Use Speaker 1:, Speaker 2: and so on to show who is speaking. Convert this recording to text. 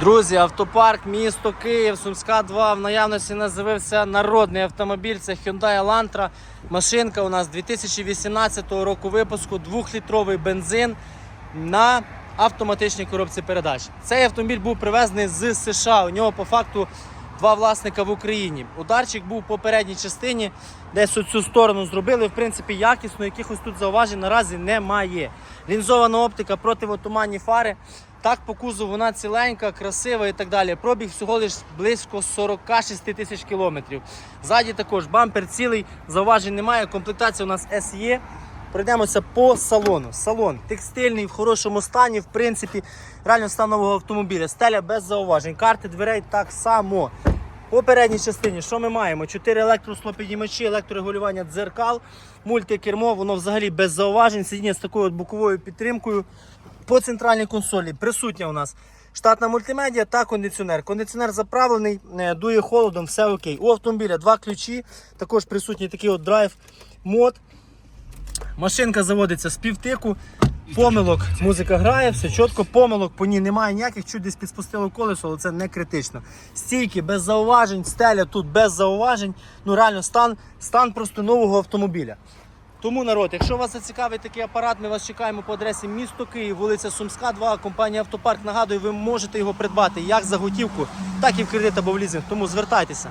Speaker 1: Друзі, автопарк, місто Київ, Сумська 2. В наявності називався народний автомобіль. Це Hyundai Elantra. Машинка у нас 2018 року випуску, 2-літровий бензин на автоматичній коробці передач. Цей автомобіль був привезений з США. У нього по факту два власника в Україні. Ударчик був по передній частині, десь у цю сторону зробили. В принципі, якісно, якихось тут зауважень наразі немає. Лінзована оптика, противотуманні фари. Так, по кузову вона ціленька, красива і так далі. Пробіг всього лиш близько 46 тисяч кілометрів. Ззаді також бампер цілий, зауважень немає. Комплектація у нас SE. Пройдемося по салону. Салон текстильний, в хорошому стані, в принципі, реально стан нового автомобіля. Стеля без зауважень. Карти дверей так само. По передній частині, що ми маємо? Чотири електрослопіднімачі, електрорегулювання дзеркал, мультикермо, воно взагалі без зауважень. Сидіння з такою от боковою підтримкою. По центральній консолі присутня у нас штатна мультимедіа та кондиціонер. Кондиціонер заправлений, е, дує холодом, все окей. У автомобіля два ключі, також присутній такий от драйв мод. Машинка заводиться з півтику. Помилок, музика грає, все чітко, помилок по ній немає ніяких, чуть десь підспустило колесо, але це не критично. Стійки без зауважень, стеля тут без зауважень. Ну реально стан, стан просто нового автомобіля. Тому народ, якщо вас зацікавить такий апарат, ми вас чекаємо по адресі місто Київ, вулиця Сумська, 2, компанія Автопарк. Нагадую, ви можете його придбати як за готівку, так і в кредит або в лізинг. Тому звертайтеся.